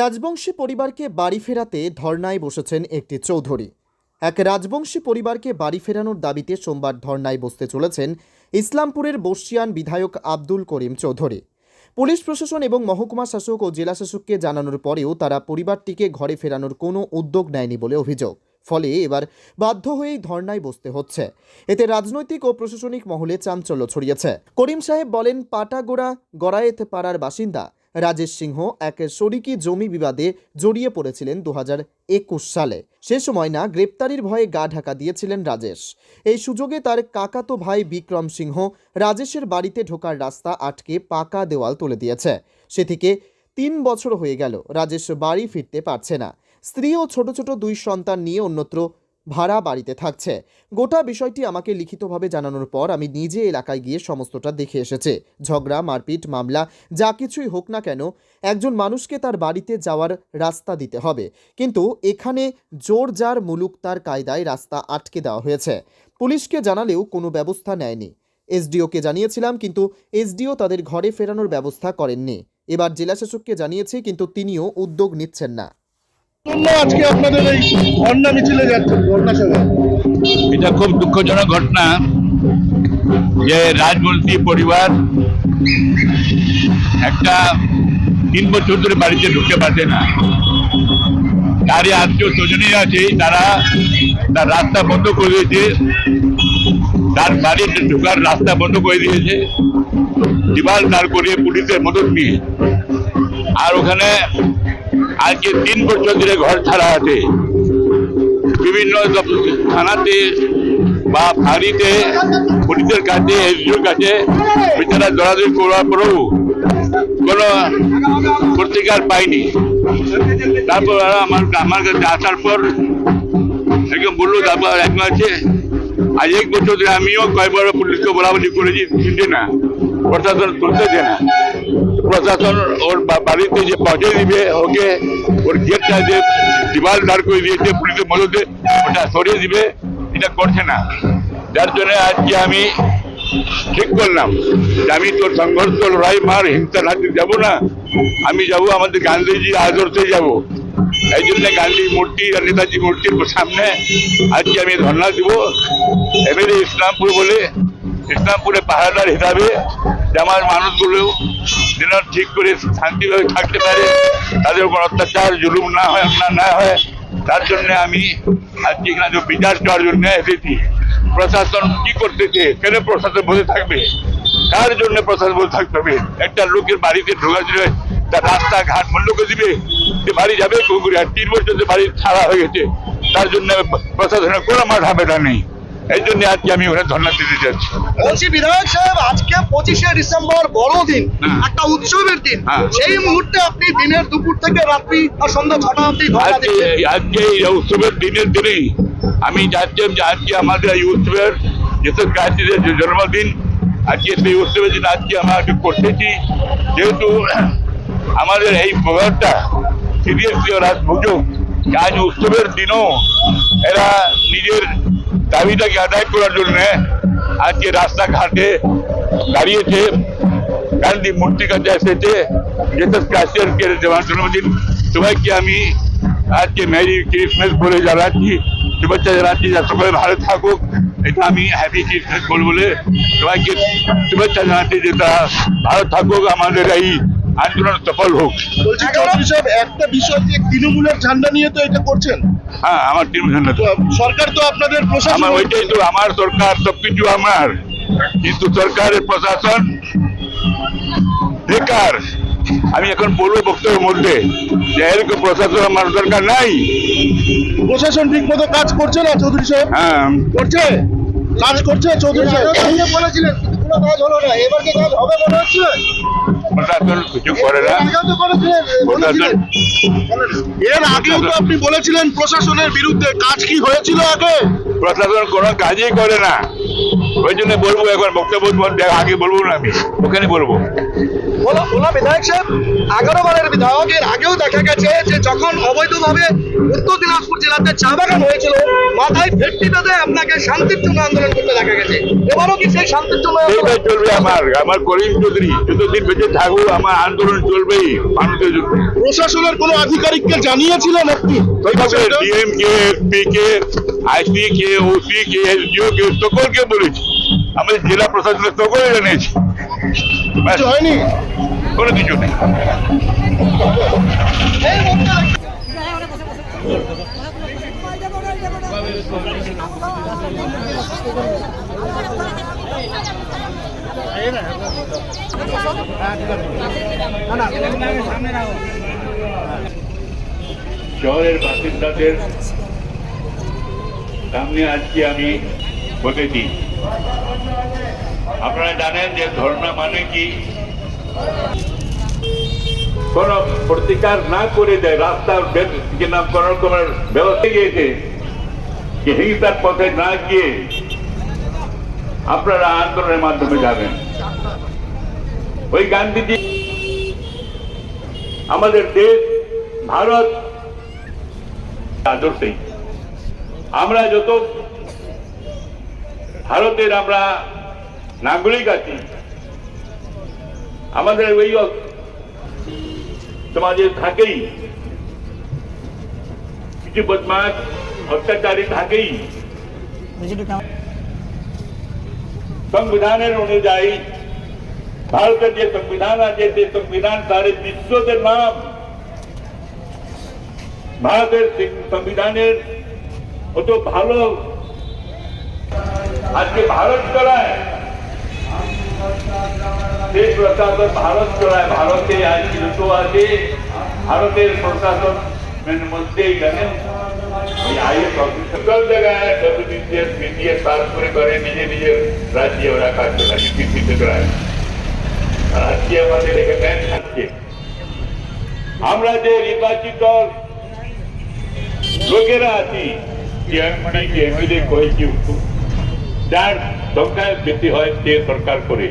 রাজবংশী পরিবারকে বাড়ি ফেরাতে ধর্নায় বসেছেন একটি চৌধুরী। এক রাজবংশী পরিবারকে বাড়ি ফেরানোর দাবিতে সোমবার ধর্নায় বসতে চলেছেন ইসলামপুরের বর্ষিয়ান বিধায়ক আব্দুল করিম চৌধুরী। পুলিশ প্রশাসন এবং মহকুমা শাসক ও জেলা শাসককে জানানোর পরেও তারা পরিবারটিকে ঘরে ফেরানোর কোনো উদ্যোগ নেয়নি বলে অভিযোগ। ফলে এবার বাধ্য হয়েই ধর্নায় বসতে হচ্ছে। এতে রাজনৈতিক ও প্রশাসনিক মহলে চাঞ্চল্য ছড়িয়েছে। করিম সাহেব বলেন, পাটাগোড়া গড়ায়েত পাড়ার বাসিন্দা। রাজেশ সিংহ এক শরিকি জমি বিবাদে জড়িয়ে পড়েছিলেন দু সালে। সে সময় না, গ্রেপ্তারির ভয়ে গা ঢাকা দিয়েছিলেন রাজেশ। এই সুযোগে তার কাকাতো ভাই বিক্রম সিংহ রাজেশের বাড়িতে ঢোকার রাস্তা আটকে পাকা দেওয়াল তুলে দিয়েছে। সে থেকে তিন বছর হয়ে গেল রাজেশ বাড়ি ফিরতে পারছে না। স্ত্রী ও ছোট ছোট দুই সন্তান নিয়ে অন্যত্র ভাড়া বাড়িতে থাকছে। গোটা বিষয়টি আমাকে লিখিতভাবে জানানোর পর আমি নিজে এলাকায় গিয়ে সমস্তটা দেখে এসেছে। ঝগড়া, মারপিট, মামলা, যা কিছুই হোক না কেন, একজন মানুষকে তার বাড়িতে যাওয়ার রাস্তা দিতে হবে। কিন্তু এখানে জোর যার মুলুক তার কায়দায় রাস্তা আটকে দেওয়া হয়েছে। পুলিশকে জানালেও কোনো ব্যবস্থা নেয়নি। এসডিওকে জানিয়েছিলাম, কিন্তু এসডিও তাদের ঘরে ফেরানোর ব্যবস্থা করেননি। এবার জেলাশাসককে জানিয়েছি, কিন্তু তিনিও উদ্যোগ নিচ্ছেন না। এটা খুব দুঃখজনক ঘটনা যে রাজবংশী পরিবার একটা তিন বছর ধরে বাড়িতে ঢুকতে পারছে না। তারই আত্মীয় স্বজনই আছে, তারা তার রাস্তা বন্ধ করে দিয়েছে। তার বাড়িতে ঢুকার রাস্তা বন্ধ করে দিয়েছে। দিবাল দাঁড় করিয়ে পুলিশের মদত নিয়ে। আর ওখানে আজকে তিন বছর ধরে ঘর ছাড়া আছে। বিভিন্ন থানাতে বা ফাঁড়িতে পুলিশের কাছে এসডিওর কাছে বিচারা দৌড়াদৌড়ি করার পরেও কোনো প্রতিকার পাইনি। তারপর আমার আমার কাছে আসার পর একদম বলল, তারপর একজন আছে, আজ এক বছর ধরে আমিও কয়েকবার পুলিশকে বলা বলি করেছি শুনছে না। প্রশাসন শুনতেছে না। প্রশাসন ওর বাড়িতে যে পৌঁছে দিবে, ওকে ওর গেটটা যে দিবাল দাঁড় করে দিয়েছে, পুলিশের মদতে ওটা সরিয়ে দিবে, এটা করছে না। যার জন্য আজকে আমি ঠিক করলাম যে আমি তোর সংঘর্ষ লড়াই, মার হিংসা রাখতে যাব না। আমি যাব আমাদের গান্ধীজির আদর্শে যাব। এই জন্য গান্ধী মূর্তি আর নেতাজি মূর্তির সামনে আজকে আমি ধর্ণা দিব। এবারে ইসলামপুর বলে, ইসলামপুরে পাহাড়ার হিসাবে যে আমার মানুষগুলো যেন ঠিক করে শান্তিভাবে থাকতে পারে, তাদের উপর অত্যাচার, জুলুম না হয় অন্যায় না হয়, তার জন্য আমি আজকে এখানে যে বিচার করার জন্য এসেছি। প্রশাসন কি করতেছে? কেন প্রশাসন বসে থাকবে? কার জন্য প্রশাসন বসে থাকতে হবে? একটা লোকের বাড়িতে ঢোকা দিলে তার রাস্তাঘাট বন্ধ করে দিবে? সে বাড়ি যাবে কুকুরে, আর তিন বছর যে বাড়ি ছাড়া হয়ে গেছে। তার জন্য প্রশাসনের কোনো মাথা ব্যথা নেই। এই জন্য আজকে আমি ওখানে ধর্ণা দিতে যাচ্ছি বলছি বিধায়ক সাহেব আজকে পঁচিশে ডিসেম্বর বড়দিন হ্যাঁ। একটা উৎসবের দিন হ্যাঁ। সেই মুহূর্তে আপনি দিনের দুপুর থেকে রাত্রি আর সন্ধ্যা ছটা অব্দি আজকে আজকে এই উৎসবের দিনের দিনেই আমি যে আজকে আমাদের এই উৎসবের যেসব কাজীদের জন্মদিন আজকে সেই উৎসবের দিন আজকে আমরা একটু করতেছি যেহেতু আমাদের এই প্রভাবটা সিরিয়াসলি ওরা বুঝুক আজ উৎসবের দিনও এরা নিজের দাবিটাকে আদায় করার জন্য আজকে রাস্তাঘাটে দাঁড়িয়েছে গান্ধী মূর্তি কাছে এসেছে যেসব ক্যাশিয়ারকে দেওয়ার জন্মদিন সবাইকে আমি আজকে মেরি ক্রিসমাস বলে জানাচ্ছি শুভেচ্ছা জানাচ্ছি যা সকলে ভালো থাকুক এটা আমি হ্যাপি ক্রিসমাস বল বলে সবাইকে শুভেচ্ছা জানাচ্ছি যে তারা ভালো থাকুক আমাদের এই আন্দোলন সফল হোক। বলছি চৌধুরী সাহেব একটা বিষয় যে তৃণমূলের ঝান্ডা নিয়ে তো এটা করছেন। হ্যাঁ আমার টিম তো। সরকার তো আপনাদের প্রশাসন আমার ওইটাই তো আমার সরকার সবকিছু আমার। কিন্তু সরকারের প্রশাসন বেকার। আমি এখন বলব বক্তব্যের মধ্যে যে এরকম প্রশাসন আমার দরকার নাই। প্রশাসন ঠিক মতো কাজ করছে না চৌধুরী সাহেব? হ্যাঁ। করছে? কাজ করছে চৌধুরী সাহেব? বলেছিলেন কোনো কাজ হলো না। এবার কি কাজ হবে মনে হচ্ছে? প্রশাসন কিছু করে না আগেও তো করেছিলেন, বলেছিলেন। প্রশাসন এর আগেও তো আপনি বলেছিলেন প্রশাসনের বিরুদ্ধে কাজ কি হয়েছিল আগে প্রশাসন কোনো কাজই করে না ওই জন্য বলব একবার বক্তব্য আগে বলব না আমি। ওখানে বলব। বলো বলো বিধায়ক সাহেব এগারো বারের বিধায়ক এর আগেও দেখা গেছে যে যখন অবৈধভাবে উত্তর দিনাজপুর জেলাতে চা বাগান হয়েছিল মাথায় ফেটটি বেঁধে আপনাকে শান্তির জন্য আন্দোলন করতে দেখা গেছে। এবারও কি সেই শান্তির জন্য? চলবে আমার আমার করিম চৌধুরী যতদিন বেঁচে থাকব আমার আন্দোলন চলবেই মানুষের জন্য। প্রশাসনের কোনো আধিকারিককে জানিয়েছিলেন আপনি? ডিএম কে এসপি কে আইসি কে ওসি কে এসডিও কে সকলকে বলেছি। আমাদের জেলা প্রশাসনের সকলে জানিয়েছি। হয়নি? কোনো কিছু নেই। শহরের বাসিন্দাদের সামনে আজকে আমি বলেছি আপনারা জানেন যে ধর্ণা মানে কি? কোন প্রতিকার না করে দেয় রাস্তার বে- যে নাম কোন রকমের ব্যবস্থা গিয়েছে যে হিংসার পথে না গিয়ে আপনারা আন্দোলনের মাধ্যমে যাবেন। ওই গান্ধীজি, আমাদের দেশ, ভারত, আদর্শেই। আমরা যত ভারতের আমরা নাগরিক আছি। আমাদের ওই সমাজে থাকেই। কিছু বদমাস অত্যাচারী থাকেই। সংবিধানের অনুযায়ী ভারতের যে সংবিধান আছে যে সংবিধান সারে বিশ্বদের নাম। ভারতের সংবিধানের অত ভালো আজকে ভারত চলায় সেই প্রশাসন ভারত চলায় ভারতে আজ দুটো আছে ভারতের প্রশাসন মধ্যে এখানে ওই আইএস অফিসার সব জায়গায় ডব্লিউবিসিএস বিডিএস পাস করে করে নিজে নিজের রাজ্যে ওরা কাজ চলায় কৃষিতে চলায় আর আজকে আমাদের এখানে থাকছে আমরা যে নির্বাচিত লোকেরা আছি যে এমএলএ কয়েছি যার সংখ্যায় বেশি হয় সে সরকার করে।